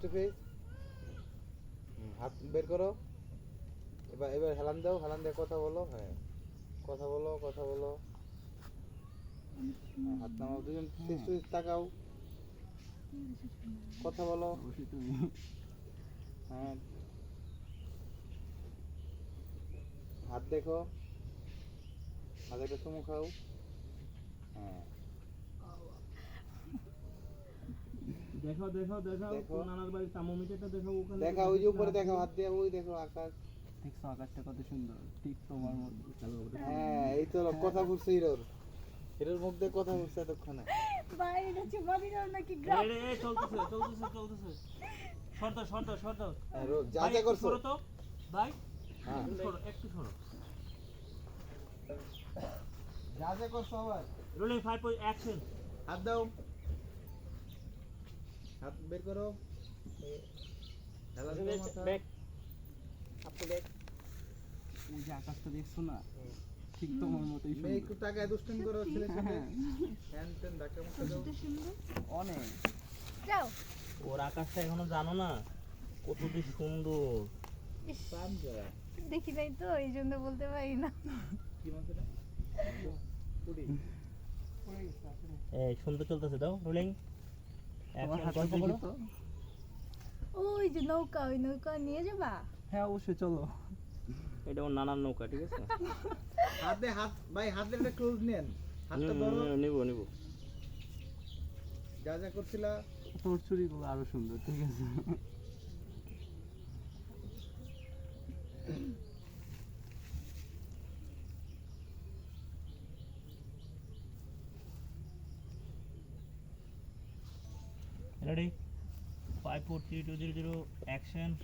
To face হাত বের করো। এবার এবার হেলান দাও, হেলান দিয়ে কথা বলো হ্যাঁ। কথা বলো কথা বলো। হাত নামাও, দুজন ফেস টু তাকাও। কথা বলো। হ্যাঁ। হাত দেখো। হাতে একটা চুমু খাও। হ্যাঁ। দেখাও দেখাও দেখাও দেখো। তোর নানার বাড়ির থার্মোমিটারটা দেখাও ওখানে দেখা ওই যে উপরে দেখো হাত দিয়ে ওই দেখো আকাশ। দেখছ আকাশটা কত সুন্দর ঠিক তোমার মতো। হ্যাঁ এই তো কথা ফুটছে হিরোর। হিরোর মুখ দিয়ে কথা ফুটছে এতক্ষণে। ভাই এটা চুমা দিল নাকি গ্রাম? এই চলতেছে চলতেছে চলতেছে। সর দাও সর দাও সর দাও হ্যাঁ, রো- যা যা করছ। সরো তো। ভাই হ্যাঁ। একটু সরো একটু সরো। যা যা করছ আবার। রোলিং ফাইভ পয়েন্ট অ্যাকশন হাত দাও। হাত বের করো। ওই যে আকাশটা দেখছ না ঠিক তোমার মতোই সুন্দর। একটু টাকায় দুষ্টামি করো ছেলের সাথে। হ্যান ত্যান ধাক্কা মুক্কা দাও। কত সুন্দর? অনেক। যাও। ওর আকাশটা এখনও জানো না কতটি সুন্দর। দেখি নাই তো এই জন্য বলতে পারি না। এই সুন্দর চলতেছে দাও রোলিং। ওই যে নৌকা ওই নৌকা নিয়ে যাবা? হ্যাঁ অবশ্যই চলো। এটা ওর নানার নৌকা ঠিক আছে? হাতে হাত ভাই হাতে একটা ক্লোজ নেন। হাতটা ধরো। নিব নিব। যা যা করছিলা। তোর চুরিগুলো আরও সুন্দর ঠিক আছে? ready 5 4 3 2 0 0 action